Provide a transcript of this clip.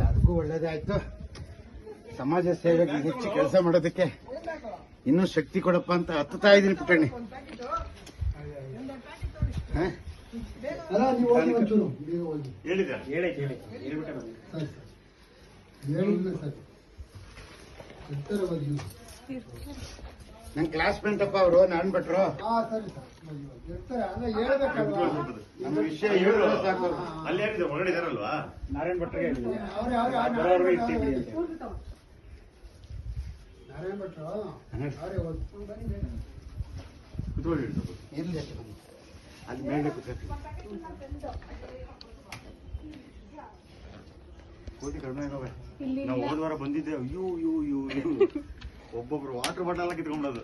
ಅದಕ್ಕೂ ಒಳ್ಳೇದಾಯ್ತು. ಸಮಾಜ ಸೇವೆಗೆ ಹೆಚ್ಚು ಕೆಲಸ ಮಾಡೋದಕ್ಕೆ ಇನ್ನೂ ಶಕ್ತಿ ಕೊಡಪ್ಪ ಅಂತ ಹತ್ತುತ್ತಾ ಇದೀನಿ ಪುಟ್ಟಣ್ಣಿ. ಹ? ಹೇಳಿ ಹೇಳಿ ಹೋಗಿ ಸರ್ ಸರ್. ಎತ್ತರವಾಗಿ ಹೇಳಿದೆ ನನ್ ಕ್ಲಾಸ್ ಮೇಟ್ ಅಪ್ಪ ಅವರು ನಾನ್ ಬಿಟ್ರು. ಹಾ ಸರಿ ಸರ್. ಹೋಗಿ ಹೋಗಿ. ಇರ್ತಾರೆ ಅಂದ್ರೆ ಹೇಳ್ಬೇಕಲ್ವಾ? ನಮ್ಮ ವಿಷಯ ಹೇಳಿದ್ರೆ ಸಾಕು. ಅಲ್ಲಿ ಯಾರಿದೆ ಹೊರಗಡೆ ಇದಾರಲ್ವಾ ನಾರಾಯಣ ಭಟ್ರಿಗೆ ಹೇಳಿದ್ವಿ. ಅವ್ರು ಯಾರು ಯಾರು? ಅಂತ. ನಾರಾಯಣ ಭಟ್ರು ಅವರೇ. ಇರ್ಲಿ. ಅಲ್ಲಿ ಮೇಲೆ ಕೋಟಿ ಕಡಿಮೆ ನಾವು ಹೋದ್ವಾರ ಬಂದಿದ್ದೆ. ಅಯ್ಯೋ ಅಯ್ಯೋ ಅಯ್ಯೋ ಅಯ್ಯೋ. ಒಬ್ಬೊಬ್ರು ವಾಟರ್ ಬಾಟಲ್ ಕಿತ್ಕೊಂಡದು